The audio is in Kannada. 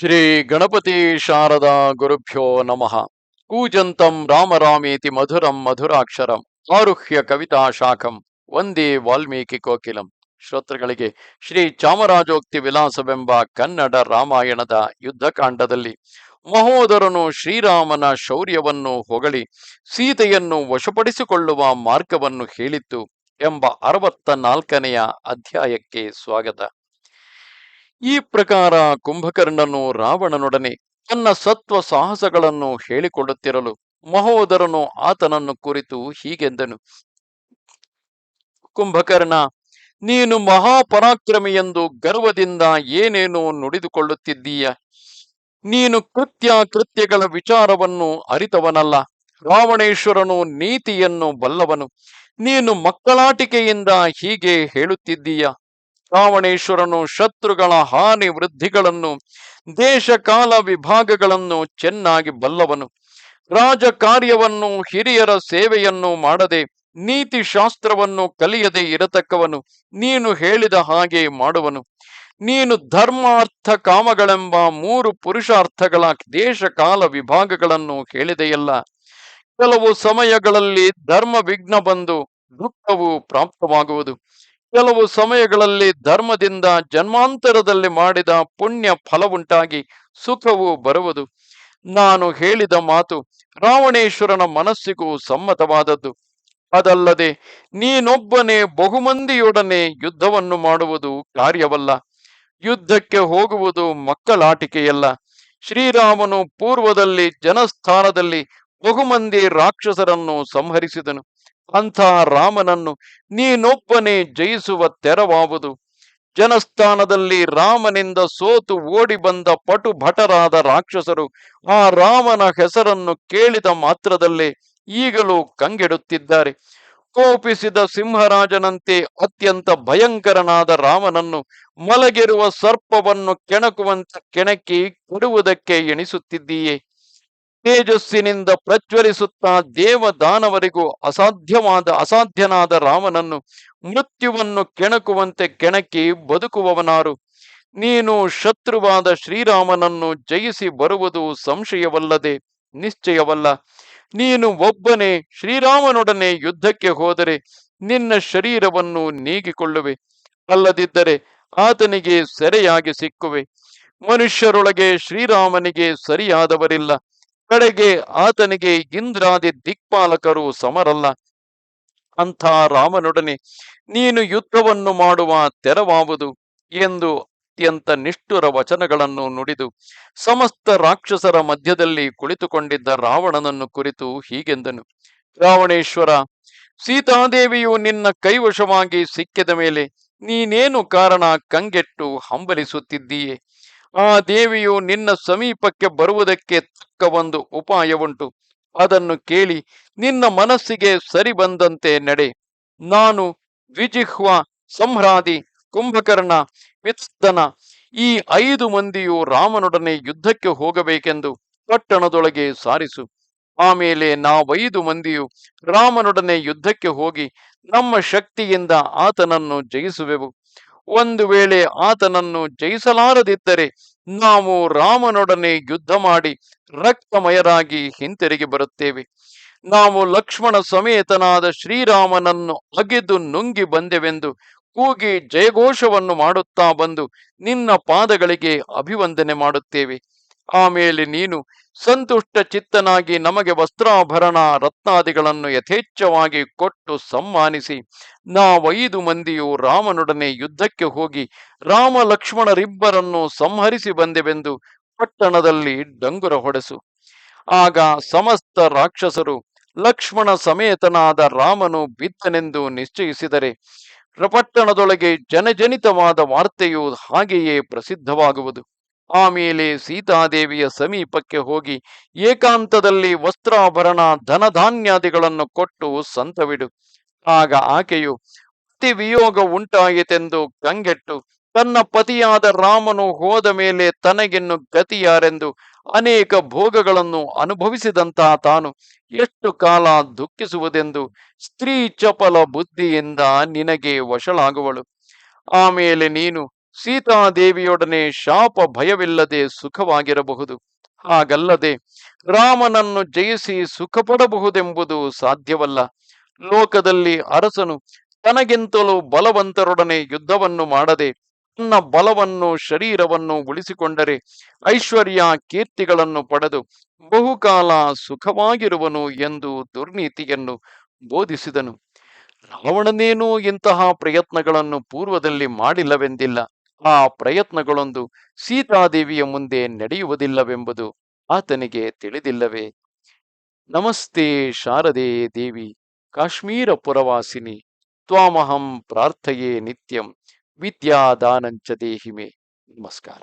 ಶ್ರೀ ಗಣಪತಿ ಶಾರದಾ ಗುರುಭ್ಯೋ ನಮಃ. ಕೂಜಂತಂ ರಾಮರಾಮೇತಿ ಮಧುರಂ ಮಧುರಾಕ್ಷರಂ. ಆರುಹ್ಯ ಕವಿತಾ ಶಾಖಂ. ಒಂದೇ ವಾಲ್ಮೀಕಿ ಕೋಕಿಲಂ. ಶ್ರೋತೃಗಳಿಗೆ ಶ್ರೀ ಚಾಮರಾಜೋಕ್ತಿ ವಿಲಾಸವೆಂಬ ಕನ್ನಡ ರಾಮಾಯಣದ ಯುದ್ಧಕಾಂಡದಲ್ಲಿ ಮಹೋದರನು ಶ್ರೀರಾಮನ ಶೌರ್ಯವನ್ನು ಹೊಗಳಿ ಸೀತೆಯನ್ನು ವಶಪಡಿಸಿಕೊಳ್ಳುವ ಮಾರ್ಗವನ್ನು ಹೇಳಿತ್ತು ಎಂಬ ಅರವತ್ತ ನಾಲ್ಕನೆಯ ಅಧ್ಯಾಯಕ್ಕೆ ಸ್ವಾಗತ. ಈ ಪ್ರಕಾರ ಕುಂಭಕರ್ಣನು ರಾವಣನೊಡನೆ ತನ್ನ ಸತ್ವ ಸಾಹಸಗಳನ್ನು ಹೇಳಿಕೊಳ್ಳುತ್ತಿರಲು ಮಹೋದರನು ಆತನನ್ನು ಕುರಿತು ಹೀಗೆಂದನು. ಕುಂಭಕರ್ಣ, ನೀನು ಮಹಾಪರಾಕ್ರಮಿ ಎಂದು ಗರ್ವದಿಂದ ಏನೇನೋ ನುಡಿದುಕೊಳ್ಳುತ್ತಿದ್ದೀಯ? ನೀನು ಕೃತ್ಯ ಕೃತ್ಯಗಳ ವಿಚಾರವನ್ನು ಅರಿತವನಲ್ಲ. ರಾವಣೇಶ್ವರನು ನೀತಿಯನ್ನು ಬಲ್ಲವನು. ನೀನು ಮಕ್ಕಳಾಟಿಕೆಯಿಂದ ಹೀಗೆ ಹೇಳುತ್ತಿದ್ದೀಯ? ರಾವಣೇಶ್ವರನು ಶತ್ರುಗಳ ಹಾನಿ ವೃದ್ಧಿಗಳನ್ನು ದೇಶ ಕಾಲ ವಿಭಾಗಗಳನ್ನು ಚೆನ್ನಾಗಿ ಬಲ್ಲವನು. ರಾಜ ಕಾರ್ಯವನ್ನು ಹಿರಿಯರ ಸೇವೆಯನ್ನು ಮಾಡದೆ ನೀತಿ ಶಾಸ್ತ್ರವನ್ನು ಕಲಿಯದೆ ಇರತಕ್ಕವನು. ನೀನು ಹೇಳಿದ ಹಾಗೆ ಮಾಡುವನು. ನೀನು ಧರ್ಮಾರ್ಥ ಕಾಮಗಳೆಂಬ ಮೂರು ಪುರುಷಾರ್ಥಗಳ ದೇಶ ಕಾಲ ವಿಭಾಗಗಳನ್ನು ಹೇಳಿದೆಯಲ್ಲ ಕೆಲವು ಸಮಯಗಳಲ್ಲಿ ಧರ್ಮ ವಿಘ್ನ ಬಂದು ದುಃಖವು ಪ್ರಾಪ್ತವಾಗುವುದು. ಕೆಲವು ಸಮಯಗಳಲ್ಲಿ ಧರ್ಮದಿಂದ ಜನ್ಮಾಂತರದಲ್ಲಿ ಮಾಡಿದ ಪುಣ್ಯ ಫಲವುಂಟಾಗಿ ಸುಖವು ಬರುವುದು. ನಾನು ಹೇಳಿದ ಮಾತು ರಾವಣೇಶ್ವರನ ಮನಸ್ಸಿಗೂ ಸಮ್ಮತವಾದದ್ದು. ಅದಲ್ಲದೆ ನೀನೊಬ್ಬನೇ ಬಹುಮಂದಿಯೊಡನೆ ಯುದ್ಧವನ್ನು ಮಾಡುವುದು ಕಾರ್ಯವಲ್ಲ. ಯುದ್ಧಕ್ಕೆ ಹೋಗುವುದು ಮಕ್ಕಳಾಟಿಕೆಯಲ್ಲ. ಶ್ರೀರಾಮನು ಪೂರ್ವದಲ್ಲಿ ಜನಸ್ಥಾನದಲ್ಲಿ ಬಹುಮಂದಿ ರಾಕ್ಷಸರನ್ನು ಸಂಹರಿಸಿದನು. ಅಂಥ ರಾಮನನ್ನು, ನೀನೊಬ್ಬನೇ ಜಯಿಸುವ ತೆರವಾವುದು. ಜನಸ್ಥಾನದಲ್ಲಿ ರಾಮನಿಂದ ಸೋತು ಓಡಿ ಬಂದ ಪಟು ಭಟರಾದ ರಾಕ್ಷಸರು, ಆ ರಾಮನ ಹೆಸರನ್ನು ಕೇಳಿದ ಮಾತ್ರದಲ್ಲೇ ಈಗಲೂ ಕಂಗೆಡುತ್ತಿದ್ದಾರೆ. ಕೋಪಿಸಿದ ಸಿಂಹರಾಜನಂತೆ ಅತ್ಯಂತ ಭಯಂಕರನಾದ ರಾಮನನ್ನು ಮಲಗಿರುವ ಸರ್ಪವನ್ನು ಕೆಣಕುವಂತ ಕೆಣಕಿ ಕೊಡುವುದಕ್ಕೆ ಎಣಿಸುತ್ತಿದ್ದೀಯೇ? ತೇಜಸ್ಸಿನಿಂದ ಪ್ರಜ್ವಲಿಸುತ್ತಾ ದೇವದಾನವರಿಗೂ ಅಸಾಧ್ಯವಾದ, ಅಸಾಧ್ಯನಾದ ರಾಮನನ್ನು ಮೃತ್ಯುವನ್ನು ಕೆಣಕುವಂತೆ ಕೆಣಕಿ ಬದುಕುವವನಾರು. ನೀನು ಶತ್ರುವಾದ ಶ್ರೀರಾಮನನ್ನು ಜಯಿಸಿ ಬರುವುದು ಸಂಶಯವಲ್ಲದೆ ನಿಶ್ಚಯವಲ್ಲ. ನೀನು ಒಬ್ಬನೇ ಶ್ರೀರಾಮನೊಡನೆ ಯುದ್ಧಕ್ಕೆ ಹೋದರೆ ನಿನ್ನ ಶರೀರವನ್ನು ನೀಗಿಕೊಳ್ಳುವೆ. ಅಲ್ಲದಿದ್ದರೆ ಆತನಿಗೆ ಸೆರೆಯಾಗಿ ಸಿಕ್ಕುವೆ. ಮನುಷ್ಯರೊಳಗೆ ಶ್ರೀರಾಮನಿಗೆ ಸರಿಯಾದವರಿಲ್ಲ. ಕಡೆಗೆ ಆತನಿಗೆ ಇಂದ್ರಾದಿ ದಿಕ್ಪಾಲಕರು ಸಮರಲ್ಲ. ಅಂಥ ರಾಮನೊಡನೆ, ನೀನು ಯುದ್ಧವನ್ನು ಮಾಡುವ ತೆರವಾವುದು ಎಂದು ಅತ್ಯಂತ ನಿಷ್ಠುರ ವಚನಗಳನ್ನು ನುಡಿದು, ಸಮಸ್ತ ರಾಕ್ಷಸರ ಮಧ್ಯದಲ್ಲಿ ಕುಳಿತುಕೊಂಡಿದ್ದ ರಾವಣನನ್ನು ಕುರಿತು ಹೀಗೆಂದನು. ರಾವಣೇಶ್ವರ, ಸೀತಾದೇವಿಯು ನಿನ್ನ ಕೈವಶವಾಗಿ ಸಿಕ್ಕಿದ ಮೇಲೆ ನೀನೇನು ಕಾರಣ ಕಂಗೆಟ್ಟು ಹಂಬಲಿಸುತ್ತಿದ್ದೀಯೆ? ಆ ದೇವಿಯು ನಿನ್ನ ಸಮೀಪಕ್ಕೆ ಬರುವುದಕ್ಕೆ ತಕ್ಕ ಒಂದು ಉಪಾಯವುಂಟು. ಅದನ್ನು ಕೇಳಿ ನಿನ್ನ ಮನಸ್ಸಿಗೆ ಸರಿ ಬಂದಂತೆ ನಡೆ. ನಾನು ವಿಜಿಹ್ವ, ಸಂಹ್ರಾದಿ, ಕುಂಭಕರ್ಣ ವಿತ್ಸನ ಈ ಐದು ಮಂದಿಯು ರಾಮನೊಡನೆ ಯುದ್ಧಕ್ಕೆ ಹೋಗಬೇಕೆಂದು ಪಟ್ಟಣದೊಳಗೆ ಸಾರಿಸು. ಆಮೇಲೆ ನಾವೈದು ಮಂದಿಯು ರಾಮನೊಡನೆ ಯುದ್ಧಕ್ಕೆ ಹೋಗಿ ನಮ್ಮ ಶಕ್ತಿಯಿಂದ ಆತನನ್ನು ಜಯಿಸುವೆವು. ಒಂದು ವೇಳೆ ಆತನನ್ನು ಜಯಿಸಲಾರದಿದ್ದರೆ ನಾವು ರಾಮನೊಡನೆ ಯುದ್ಧ ಮಾಡಿ ರಕ್ತಮಯರಾಗಿ ಹಿಂತಿರುಗಿ ಬರುತ್ತೇವೆ. ನಾವು ಲಕ್ಷ್ಮಣ ಸಮೇತನಾದ ಶ್ರೀರಾಮನನ್ನು ಅಗೆದು ನುಂಗಿ ಬಂದೆವೆಂದು ಕೂಗಿ ಜಯಘೋಷವನ್ನು ಮಾಡುತ್ತಾ ಬಂದು ನಿನ್ನ ಪಾದಗಳಿಗೆ ಅಭಿವಂದನೆ ಮಾಡುತ್ತೇವೆ. ಆಮೇಲೆ ನೀನು ಸಂತುಷ್ಟ ಚಿತ್ತನಾಗಿ ನಮಗೆ ವಸ್ತ್ರಾಭರಣ ರತ್ನಾದಿಗಳನ್ನು ಯಥೇಚ್ಛವಾಗಿ ಕೊಟ್ಟು ಸಮ್ಮಾನಿಸಿ. ನಾವೈದು ಮಂದಿಯು ರಾಮನೊಡನೆ ಯುದ್ಧಕ್ಕೆ ಹೋಗಿ ರಾಮ ಲಕ್ಷ್ಮಣರಿಬ್ಬರನ್ನು ಸಂಹರಿಸಿ ಬಂದೆವೆಂದು ಪಟ್ಟಣದಲ್ಲಿ ಡಂಗುರ ಹೊಡೆಸು. ಆಗ ಸಮಸ್ತ ರಾಕ್ಷಸರು ಲಕ್ಷ್ಮಣ ಸಮೇತನಾದ ರಾಮನು ಬಿದ್ದನೆಂದು ನಿಶ್ಚಯಿಸಿದರೆ ಪಟ್ಟಣದೊಳಗೆ ಜನಜನಿತವಾದ ವಾರ್ತೆಯು ಹಾಗೆಯೇ ಪ್ರಸಿದ್ಧವಾಗುವುದು. ಆಮೇಲೆ ಸೀತಾದೇವಿಯ ಸಮೀಪಕ್ಕೆ ಹೋಗಿ ಏಕಾಂತದಲ್ಲಿ ವಸ್ತ್ರಾಭರಣ ಧನಧಾನ್ಯಾದಿಗಳನ್ನು ಕೊಟ್ಟು ಸಂತವಿಡು. ಆಗ ಆಕೆಯು, ಅತಿ ವಿಯೋಗ ಉಂಟಾಯಿತೆಂದು ಕಂಗೆಟ್ಟು, ತನ್ನ ಪತಿಯಾದ ರಾಮನು ಹೋದ ಮೇಲೆ ತನಗಿನ್ನು ಗತಿಯಾರೆಂದು ಅನೇಕ ಭೋಗಗಳನ್ನು ಅನುಭವಿಸಿದಂತಹ ತಾನು ಎಷ್ಟು ಕಾಲ ದುಃಖಿಸುವುದೆಂದು ಸ್ತ್ರೀ ಚಪಲ ಬುದ್ಧಿಯಿಂದ ನಿನಗೆ ವಶಳಾಗುವಳು. ಆಮೇಲೆ ನೀನು ಸೀತಾದೇವಿಯೊಡನೆ ಶಾಪ ಭಯವಿಲ್ಲದೆ ಸುಖವಾಗಿರಬಹುದು. ಹಾಗಲ್ಲದೆ ರಾಮನನ್ನು ಜಯಿಸಿ ಸುಖಪಡಬಹುದೆಂಬುದು ಸಾಧ್ಯವಲ್ಲ. ಲೋಕದಲ್ಲಿ ಅರಸನು ತನಗಿಂತಲೂ ಬಲವಂತರೊಡನೆ ಯುದ್ಧವನ್ನು ಮಾಡದೆ ತನ್ನ ಬಲವನ್ನು ಶರೀರವನ್ನು ಉಳಿಸಿಕೊಂಡರೆ ಐಶ್ವರ್ಯ ಕೀರ್ತಿಗಳನ್ನು ಪಡೆದು ಬಹುಕಾಲ ಸುಖವಾಗಿರುವನು ಎಂದು ದುರ್ನೀತಿಯನ್ನು ಬೋಧಿಸಿದನು. ರಾವಣನೇನೂ ಇಂತಹ ಪ್ರಯತ್ನಗಳನ್ನು ಪೂರ್ವದಲ್ಲಿ ಮಾಡಿಲ್ಲವೆಂದಿಲ್ಲ. ಆ ಪ್ರಯತ್ನಗಳೊಂದು ಸೀತಾದೇವಿಯ ಮುಂದೆ ನಡೆಯುವುದಿಲ್ಲವೆಂಬುದು ಆತನಿಗೆ ತಿಳಿದಿಲ್ಲವೇ? ನಮಸ್ತೆ ಶಾರದೆ ದೇವಿ, ಕಾಶ್ಮೀರ ಪುರವಾಸಿನಿ, ತ್ವಾಮಹಂ ಪ್ರಾರ್ಥಯೇ ನಿತ್ಯಂ, ವಿದ್ಯಾದಾನಂಚ ದೇಹಿಮೆ. ನಮಸ್ಕಾರ.